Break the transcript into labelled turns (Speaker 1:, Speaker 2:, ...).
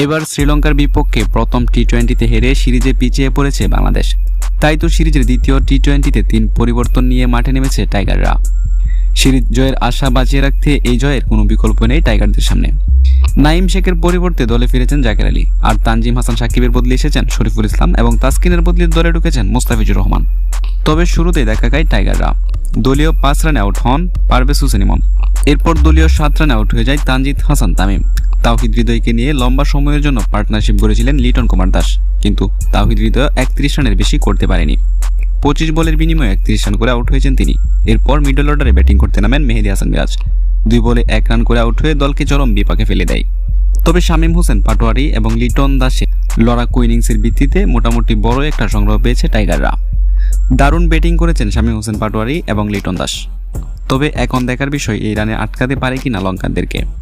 Speaker 1: এবার শ্রীলঙ্কার বিপক্ষে প্রথম টি টোয়েন্টিতে হেরে সিরিজে পিছিয়ে পড়েছে বাংলাদেশ। তাই তো সিরিজের দ্বিতীয় টি টোয়েন্টিতে তিন পরিবর্তন নিয়ে মাঠে নেমেছে টাইগাররা। সিরিজ জয়ের আশা বাঁচিয়ে রাখতে এই জয়ের কোনো বিকল্প নেই টাইগারদের সামনে। নাইম শেখের পরিবর্তে দলে ফিরেছেন জাকের আলী, আর তানজিম হাসান সাকিবের বদলে এসেছেন শরীফুল ইসলাম এবং তাসকিনের বদলে দলে ঢুকেছেন মুস্তাফিজুর রহমান। তবে শুরুতেই দেখা গায় টাইগাররা। দলীয় পাঁচ রানে আউট হন পারভেজ হুসেন ইমন এরপর দলীয় সাত রানে আউট হয়ে যায় তানজিদ হাসান তামিম। তাওহিদ হৃদয়কে নিয়ে লম্বা সময়ের জন্য পার্টনারশিপ গড়েছিলেন লিটন কুমার দাস, কিন্তু তাওহিদ হৃদয় একত্রিশ রানের বেশি করতে পারেনি। পঁচিশ বলের বিনিময়ে একত্রিশ রান করে আউট হয়েছেন তিনি। এরপর মিডল অর্ডারে ব্যাটিং করতে নামেন মেহেদি হাসান মিরাজ। দুই বলে এক রান করে আউট হয়ে দলকে চরম বিপাকে ফেলে দেয়। তবে শামীম হোসেন, পাটোয়ারি এবং লিটন দাসের লড়াকু ইনিংসের ভিত্তিতে মোটামুটি বড় একটা সংগ্রহ পেয়েছে টাইগাররা। দারুণ ব্যাটিং করেছেন শামীম হোসেন পাটোয়ারি এবং লিটন দাস। তবে এখন দেখার বিষয় এই রানে আটকাতে পারে কিনা লঙ্কানদেরকে।